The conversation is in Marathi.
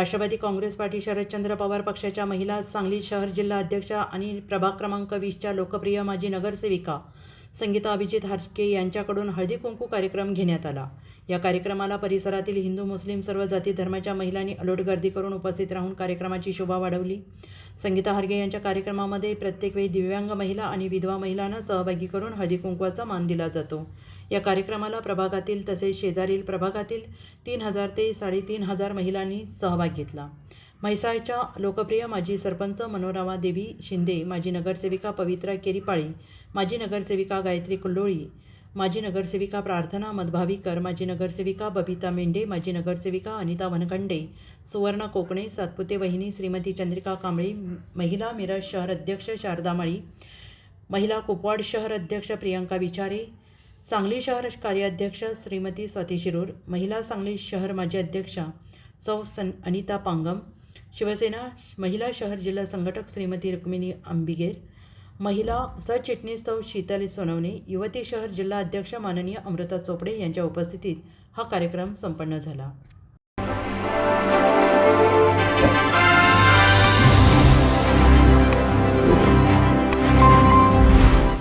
राष्ट्रवादी काँग्रेस पार्टी शरदचंद्र पवार पक्षाच्या महिला सांगली शहर जिल्हा अध्यक्षा आणि प्रभाग क्रमांक वीसच्या लोकप्रिय माजी नगरसेविका संगीता अभिजित हारके यांच्याकडून हळदी कुंकू कार्यक्रम घेण्यात आला. या कार्यक्रमाला परिसरातील हिंदू मुस्लिम सर्व जाती धर्माच्या महिलांनी अलोट गर्दी करून उपस्थित राहून कार्यक्रमाची शोभा वाढवली. संगीता हरगे यांच्या कार्यक्रमामध्ये प्रत्येक वेळी दिव्यांग महिला आणि विधवा महिलांना सहभागी करून हळदी कुंकवाचा मान दिला जातो. या कार्यक्रमाला प्रभागातील तसेच शेजारील प्रभागातील तीन हजार ते साडेतीन हजार महिलांनी सहभाग घेतला. म्हैसाळच्या लोकप्रिय माजी सरपंच मनोरमा देवी शिंदे माजी नगरसेविका पवित्रा केरीपाळी माजी नगरसेविका गायत्री कुल्लोळी माजी नगरसेविका प्रार्थना मधभावीकर माजी नगरसेविका बबिता मेंढे माजी नगरसेविका अनिता वनखंडे सुवर्णा कोकणे सातपुते वहिनी श्रीमती चंद्रिका कांबळे महिला मिरज शहर अध्यक्ष शारदा माळी महिला कुपवाड शहर अध्यक्ष प्रियंका विचारे सांगली शहर कार्याध्यक्ष श्रीमती स्वाती शिरूर महिला सांगली शहर माजी अध्यक्षा सौ सन अनिता पांगम शिवसेना महिला शहर जिल्हा संघटक श्रीमती रुक्मिणी अंबिगेर महिला सरचिटणीस सौ शीतल सोनवणे युवती शहर जिल्हा अध्यक्ष माननीय अमृता चोपडे यांच्या उपस्थितीत हा कार्यक्रम संपन्न झाला.